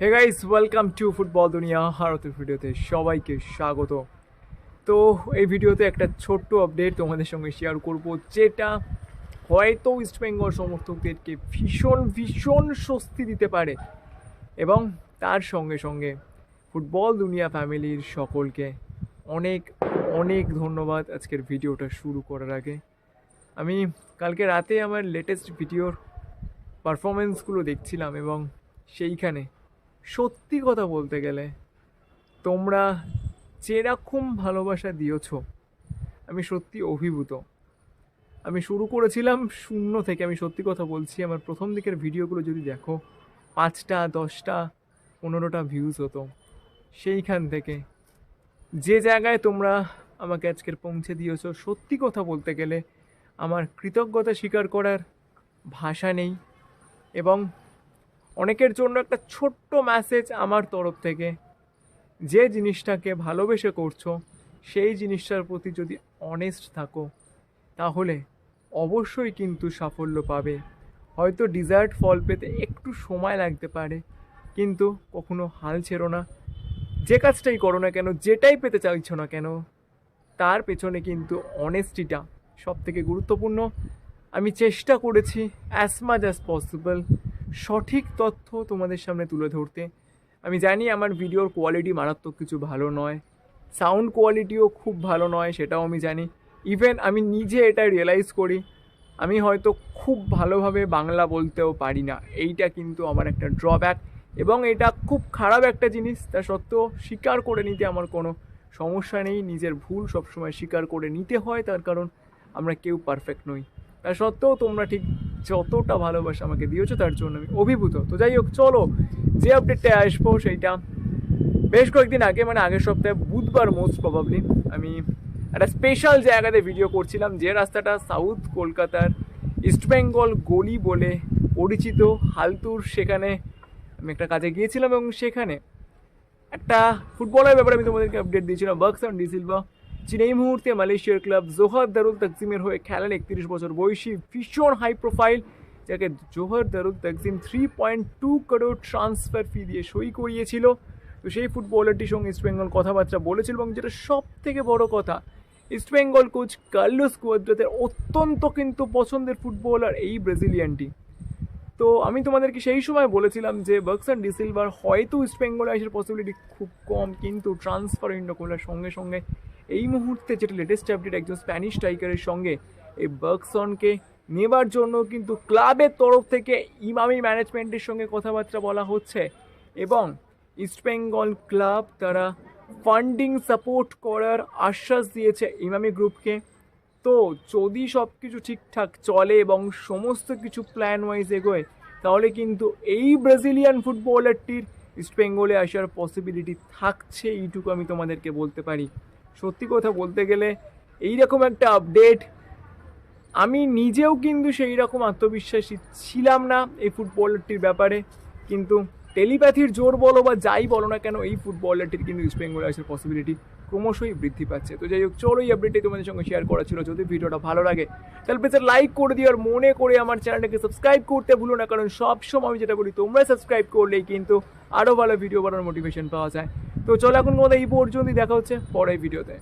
Hey guys welcome to football দুনিয়া ভারতের ভিডিওতে সবাইকে স্বাগত। তো এই ভিডিওতে একটা ছোট্ট আপডেট তোমাদের সঙ্গে শেয়ার করব, যেটা হয়তো ইস্টবেঙ্গল সমর্থকদেরকে ভীষণ ভীষণ স্বস্তি দিতে পারে এবং তার সঙ্গে সঙ্গে ফুটবল দুনিয়া ফ্যামিলির সকলকে অনেক অনেক ধন্যবাদ আজকের ভিডিওটা শুরু করার আগে। আমি কালকে রাতে আমার লেটেস্ট ভিডিওর পারফরমেন্সগুলো দেখছিলাম এবং সেইখানে সত্যি কথা বলতে গেলে, তোমরা যেরকম ভালোবাসা দিয়েছ, আমি সত্যি অভিভূত। আমি শুরু করেছিলাম শূন্য থেকে, আমি সত্যি কথা বলছি, আমার প্রথম দিকের ভিডিওগুলো যদি দেখো, পাঁচটা, দশটা, পনেরোটা ভিউজ হতো। সেইখান থেকে যে জায়গায় তোমরা আমাকে আজকের পৌঁছে দিয়েছ, সত্যি কথা বলতে গেলে আমার কৃতজ্ঞতা স্বীকার করার ভাষা নেই এবং অনেকের জন্য একটা ছোট্ট মেসেজ আমার তরফ থেকে। যে জিনিসটাকে ভালোবেসে করছ, সেই জিনিসটার প্রতি যদি অনেস্ট থাকো, তাহলে অবশ্যই কিন্তু সাফল্য পাবে। হয়তো ডিজায়ার্ড ফল পেতে একটু সময় লাগতে পারে, কিন্তু কখনো হাল ছেড়ো না। যে কাজটাই করো না কেন, যেটাই পেতে চাইছো না কেন, তার পেছনে কিন্তু অনেস্টিটা সব থেকে গুরুত্বপূর্ণ। আমি চেষ্টা করেছি অ্যাজ মাচ অ্যাজ পসিবল সঠিক তথ্য তোমাদের সামনে তুলে ধরতে। আমি জানি আমার ভিডিওর কোয়ালিটি মারাত্মক কিছু ভালো নয় সাউন্ড কোয়ালিটিও খুব ভালো নয়, সেটাও আমি জানি। ইভেন আমি নিজে এটা রিয়েলাইজ করি, আমি হয়তো খুব ভালোভাবে বাংলা বলতেও পারি না। এইটা কিন্তু আমার একটা ড্রব্যাক এবং এটা খুব খারাপ একটা জিনিস, তা সত্ত্বেও স্বীকার করে নিতে আমার কোনো সমস্যা নেই। নিজের ভুল সবসময় স্বীকার করে নিতে হয়, তার কারণ আমরা কেউ পারফেক্ট নই। তা সত্ত্বেও তোমরা ঠিক যতটা ভালোবাসা আমাকে দিয়েছ, তার জন্য আমি অভিভূত। তো যাই হোক, চলো, যে আপডেটটা আসব সেইটা। বেশ কয়েকদিন আগে মানে আগের সপ্তাহে, বুধবার মোস্ট প্রবাবলি আমি একটা স্পেশাল জায়গাতে ভিডিও করছিলাম, যে রাস্তাটা সাউথ কলকাতার ইস্টবেঙ্গল গলি বলে পরিচিত। হালতুর সেখানে আমি একটা কাজে গিয়েছিলাম এবং সেখানে একটা ফুটবলের ব্যাপারে আমি তোমাদেরকে আপডেট দিয়েছিলাম বাক্সান ডিসিলভা যিনি এই মুহূর্তে মালয়েশিয়ার ক্লাব জোহার দারুল তাকজিমের হয়ে খেলেন একত্রিশ বছর বয়সী ভীষণ হাই প্রোফাইল, যাকে Johor Darul Takzim three point two crore transfer fee দিয়ে সই করিয়েছিল। তো সেই ফুটবলারটির সঙ্গে ইস্টবেঙ্গল কথাবার্তা বলেছিল এবং যেটা সব থেকে বড় কথা ইস্টবেঙ্গল কোচ কার্লোস কুয়াদ্রাতের অত্যন্ত কিন্তু পছন্দের ফুটবলার এই ব্রাজিলিয়ানটি। তো আমি তোমাদেরকে সেই সময় বলেছিলাম যে বাক্সান ডিসিলভার হয়তো ইস্টবেঙ্গলে আসার পসিবিলিটি খুব কম, কিন্তু ট্রান্সফার খোলার সঙ্গে সঙ্গে এই মুহূর্তে যেটা লেটেস্ট আপডেট একজন স্প্যানিশ স্ট্রাইকারের সঙ্গে এই বার্কসনকে নেবার জন্য কিন্তু ক্লাবের তরফ থেকে ইমামি ম্যানেজমেন্টের সঙ্গে কথাবার্তা বলা হচ্ছে এবং ইস্টবেঙ্গল ক্লাব তারা ফান্ডিং সাপোর্ট করার আশ্বাস দিয়েছে ইমামি গ্রুপকে তো যদি সব কিছু ঠিকঠাক চলে এবং সমস্ত কিছু প্ল্যান ওয়াইজ এগোয়, তাহলে কিন্তু এই ব্রাজিলিয়ান ফুটবলারটির ইস্টবেঙ্গলে আসার পসিবিলিটি থাকছে, এইটুকু আমি তোমাদেরকে বলতে পারি। সত্যি কথা বলতে গেলে এইরকম একটা আপডেট আমি নিজেও কিন্তু সেই রকম আত্মবিশ্বাসী ছিলাম না এই ফুটবলারটির ব্যাপারে। কিন্তু টেলিপ্যাথির জোর বলো বা যাই বলো না কেন, এই ফুটবলারটির কিন্তু ইস্ট বেঙ্গলে আসার পসিবিলিটি ক্রমশই বৃদ্ধি পাচ্ছে। তো যাই হোক, চলো এই আপডেটটি তোমাদের সঙ্গে শেয়ার করা ছিল। যদি ভিডিওটা ভালো লাগে, তাহলে প্লিজ লাইক করে দিও আর মনে করে আমার চ্যানেলটাকে সাবস্ক্রাইব করতে ভুলো না, কারণ সব সময় আমি যেটা বলি, তোমরা সাবস্ক্রাইব করলেই কিন্তু আরও ভালো ভিডিও বানানোর মোটিভেশন পাওয়া যায়। তো চলো এখন তোমাদের এই পর্যন্তই দেখা হচ্ছে পরের ভিডিওতে।